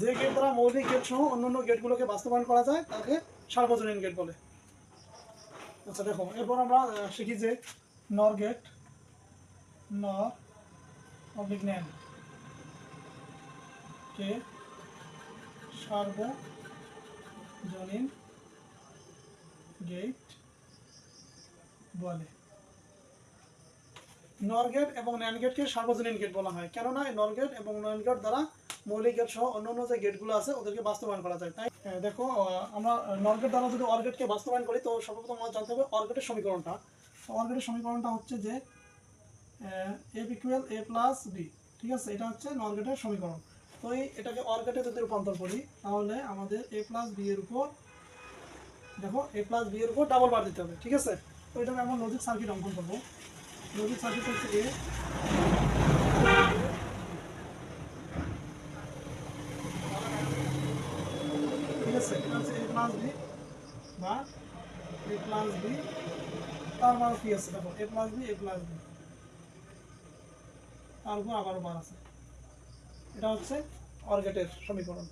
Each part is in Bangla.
যে গেট দ্বারা মৌলিক গেট সহ অন্যান্য গেটগুলোকে বাস্তবায়ন করা যায়, তাকে সার্বজনীন গেট বলে। আচ্ছা দেখো, এরপর আমরা শিখি যে নর গেট নর অবলিক ন্যান কে সার্বজনীন গেট বলে। নর গেট এবং ন্যান গেটকে সার্বজনীন গেট বলা হয়। কেননা এই নর গেট এবং ন্যান গেট দ্বারা মৌলিক গেট সহ অন্যান্য যে গেটগুলো আছে, ওদেরকে বাস্তবায়ন করা যায়। তাই দেখো আমরা নর গেট দ্বারা যদি অর গেটকে বাস্তবায়ন করি, তো সর্বপ্রথম আমাদের জানতে হবে অর গেটের সমীকরণটা। অর গেটের সমীকরণটা হচ্ছে যে F equal A plus B ঠিক আছে? এটা হচ্ছে নর গেটের সমীকরণ। তো এই, এটাকে অর গেটে যদি রূপান্তর করি, তাহলে আমাদের এ প্লাস বি এর উপর, দেখো এ প্লাস বি এর উপর ডাবল বার দিতে হবে, ঠিক আছে? তো এটাকে আমরা লজিক সার্কিট অঙ্কন করব। লজিক সার্কিট হচ্ছে এ ঠিক বি বা এ প্লাস বি তার মানে কি আছে? দেখো A plus B A plus B তার উপর আবারও বার আছে। এটা হচ্ছে অর্গেটের সমীকরণ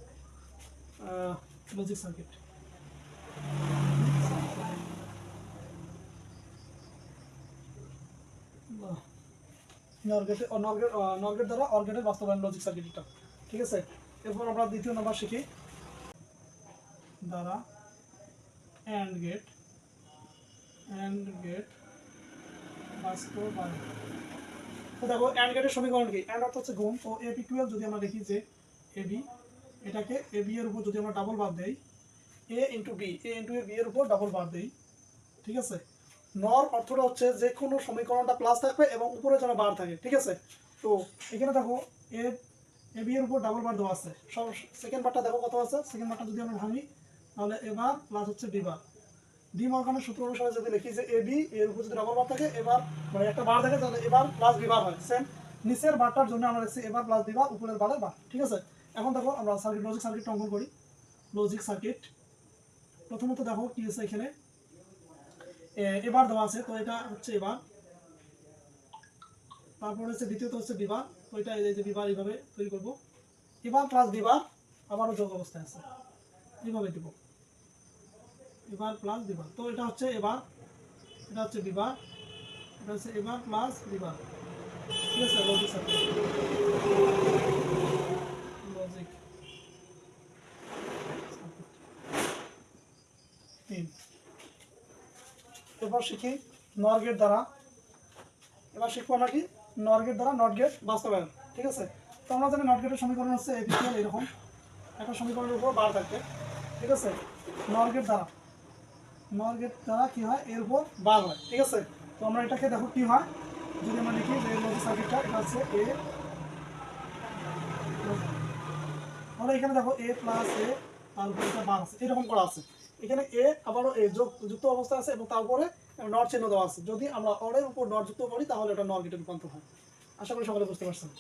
লজিক সার্কিট নরগেট নরগেট দ্বারা অর্গেটের বাস্তবায়ন লজিক সার্কিটটা ঠিক আছে? এরপর আমরা দ্বিতীয় নাম্বার শিখি। দ্বারা অ্যান্ড গেট অ্যান্ড গেট বাস্তবায়ন তো দেখো অ্যান্ড গেটের সমীকরণ কি? অ্যান্ড অর্থ হচ্ছে গুণ। তো এ পি টুয়েলভ যদি আমরা দেখি যে এ বি এটাকে এ বি এর উপর যদি আমরা ডাবল বার দেই A into B A into A B এর উপর ডাবল বার দেই, ঠিক আছে? নর অর্থটা হচ্ছে যে কোনো সমীকরণটা প্লাস থাকবে এবং উপরে যেন বার থাকে, ঠিক আছে? তো এখানে দেখো এ এ বি এর উপর ডাবল বার দেওয়া আছে। সব সেকেন্ড বারটা দেখো কত আছে? সেকেন্ড বারটা যদি আমরা ভাঙি, তাহলে এবার প্লাস হচ্ছে ডি বার ডি মর্গানের সূত্র অনুসারে যদি লিখি যে এ বি এর উপর যদি ডাবল বার থাকে এবার মানে একটা বার থাকে, তাহলে এবার প্লাস বি বার হয়। সেম নিচের বারটার জন্য আমরা লিখছি এবার প্লাস বি বার উপরের বারে বার ঠিক আছে? এখন দেখো আমরা সার্কিট লজিক সার্কিট অঙ্কন করি। লজিক সার্কিট প্রথমত দেখো কি আছে এখানে? এবার দেওয়া আছে, তো এটা হচ্ছে এবার। তারপর হচ্ছে দ্বিতীয়ত হচ্ছে বিবার, তো এটা এই যে বিবার এইভাবে তৈরি করব। এবার প্লাস বিবার, আবারও যোগ অবস্থায় আছে। এইভাবে দিব। এবার প্লাস বিবার, তো এটা হচ্ছে এবার, এটা হচ্ছে বিবার, এটা হচ্ছে এবার প্লাস বিবার। ঠিক আছে লজিক সার্কিট লজিক তিন। এবার শিখি নর গেট দ্বারা। এবার শিখব আমরা কি? নর গেট দ্বারা নট গেট বাস্তবায়ন, ঠিক আছে? তো আমরা জানি নট গেটের সমীকরণ হচ্ছে এপিসিএল এরকম। একটা সমীকরণের উপর বার থাকবে ঠিক আছে? নর গেট দ্বারা। নর গেট দ্বারা কি হয়? এর উপর বার হয়, ঠিক আছে? তো আমরা এটাকে দেখো কি হয়? যদি আমরা লিখি যে সার্কিটটা এটা হচ্ছে এ তাহলে এখানে দেখো এ প্লাস এ তার উপরে একটা বার আছে এরকম করা আছে। এখানে এ আবারও এ যোগ, যুক্ত অবস্থা আছে এবং তার উপরে নর চিহ্ন দেওয়া আছে। যদি আমরা অরের উপর নর যুক্ত করি, তাহলে এটা নর গেটে রূপান্তর হয়। আশা করি সকলে বুঝতে পারছেন।